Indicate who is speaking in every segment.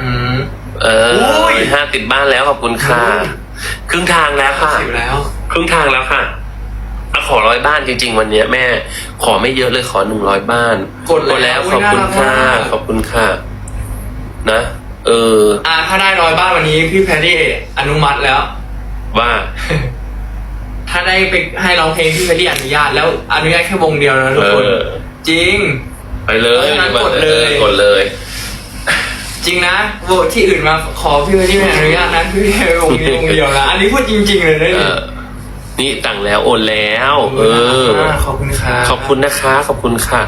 Speaker 1: อืม
Speaker 2: เอ
Speaker 1: โอ้
Speaker 2: อย ห้าติดบ้านแล้วขอบคุณค่ะ
Speaker 1: โอ้ย
Speaker 2: ครึ่งทางแล้วค่ะ
Speaker 1: สิบแล้ว
Speaker 2: ครึ่งทางแล้วค่ะอะขอร้อยบ้านจริง ๆ วันเนี้ยแม่ ขอไม่เยอะเลยขอหนึ่งร้อยบ้าน
Speaker 1: กดแล้ว
Speaker 2: ขอบคุณค่ะ
Speaker 1: น่ารักมาก
Speaker 2: ขอบคุณค่ะ นะ เออ
Speaker 1: อ่าถ้าได้ร้อยบ้านวันนี้พี่แพรรี่อนุมัติแล้ว
Speaker 2: ว่า
Speaker 1: ถ้าได้ไปให้ร้องเพลงพี่แพรรี่อนุญาตแล้วอนุญาตแค่วงเดียวนะทุกคน
Speaker 2: เออ
Speaker 1: จริง
Speaker 2: ไปเลย
Speaker 1: เพราะฉะนั้นกดเลย
Speaker 2: กดเลย
Speaker 1: จริงนะโหวตที่อื่นมาขอพี่แพรรี่ไม่อนุญาตนะพี่แพรรี่วงนี้วงเดียวนะอันนี้พูดจริง ๆ เลยนะ
Speaker 2: เอ
Speaker 1: นี่
Speaker 2: อนี่ตังค์แล้วโอนแล้ว เออ
Speaker 1: ขอบคุณครับ
Speaker 2: ขอบคุณนะคะ ขอบคุณค่ะ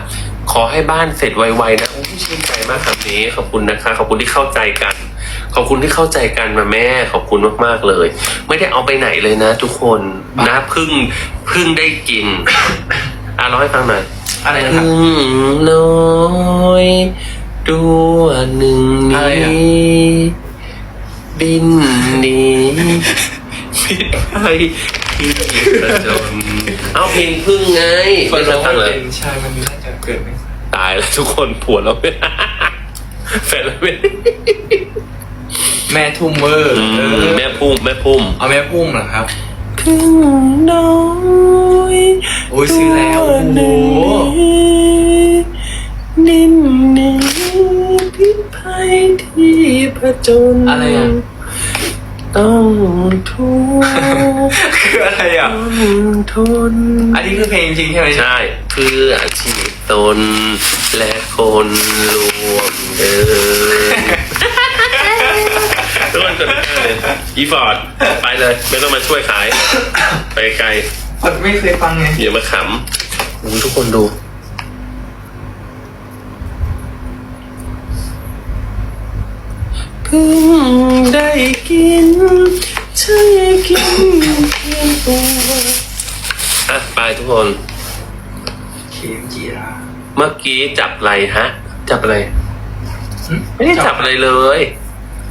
Speaker 2: ขอให้บ้านเสร็จไวๆนะอู้ชื่นใจมากคำนี้ ขอบคุณนะคะ ขอบคุณที่เข้าใจกัน ขอบคุณที่เข้าใจกันมาแม่ ขอบคุณมากๆเลย ไม่ได้เอาไปไหนเลยนะ ทุกคนนะเพึ่งเพึ่งได้กิน อะร้องให้ฟังหน่อย
Speaker 1: อะไรนะครับ
Speaker 2: พึ่งน้อย ตัวหนึ่ง
Speaker 1: อะไร
Speaker 2: นี้
Speaker 1: อะ
Speaker 2: บินหนีบินไปที่ประจนเอาเพลงพึ่งไง
Speaker 1: ฟั
Speaker 2: ไม่
Speaker 1: ง
Speaker 2: เคยฟังเลย
Speaker 1: เป็นใช่มันน่าจะเกิดไม่
Speaker 2: ตายแล้วทุกคนปวดแล้วแฟนแล้วเป็น
Speaker 1: แม่ทุ่มเวอร์
Speaker 2: อืม
Speaker 1: เออ
Speaker 2: แม่พุ่มแม่พุ่ม
Speaker 1: เอาแม่พุ่มเหรอครับ
Speaker 2: พึ่งน้อย
Speaker 1: โอ้ยซื้อแล้ว
Speaker 2: ภัยที่ผจญ
Speaker 1: อะไรอะ
Speaker 2: ต้องทุกข์
Speaker 1: คืออะไรอะ
Speaker 2: ต้องทน
Speaker 1: อันนี้คือเพลงจริงใช่ไหม
Speaker 2: ใช่เพื่อชีวิตตนและคนรวมเดินทุกคนกดได้เลยอีฟอร์ดไปเลย ไม่ต้องมาช่วยขาย ไปไกล
Speaker 1: พอดไม่เคยฟังไง
Speaker 2: อย่ามาขำอุ๊ยทุกคนดู พิ่งได้กินใช่กินเพียงตัวอะไปทุกคน
Speaker 1: เขียนจีรา
Speaker 2: เมื่อกี้จับอะไรฮะ จับอะไร
Speaker 1: หึ
Speaker 2: ไม่ได้จับอะไรเลย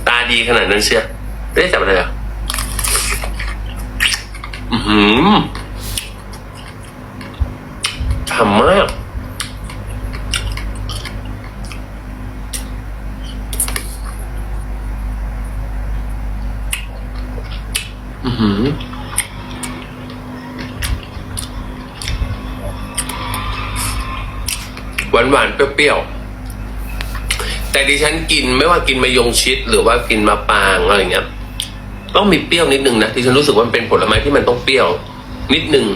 Speaker 2: ตาดีขนาดนั้นเชียวไม่ได้จับอะไรอะอือหือฉ่ำมาก หวานหวานๆเปรี้ยวๆ แต่ดิฉันกินไม่ว่ากินมายงชิด หรือว่ากินมะปรางอะไรอย่างเงี้ยต้องมีเปรี้ยวนิดนึงนะดิฉันรู้สึกว่ามันเป็นผลไม้ที่มันต้องเปรี้ยว นิดนึง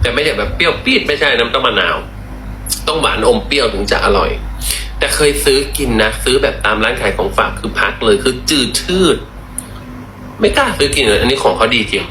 Speaker 2: แต่ไม่ใช่แบบเปรี้ยวปี๊ดไม่ใช่น้ำต้องมะนาว ต้องหวานอมเปรี้ยวถึงจะอร่อย แต่เคยซื้อกินนะ ซื้อแบบตามร้านขายของฝากคือพักเลยคือจืดชืด ไม่กล้าซื้อกินเลยอันนี้ของเขาดีจริง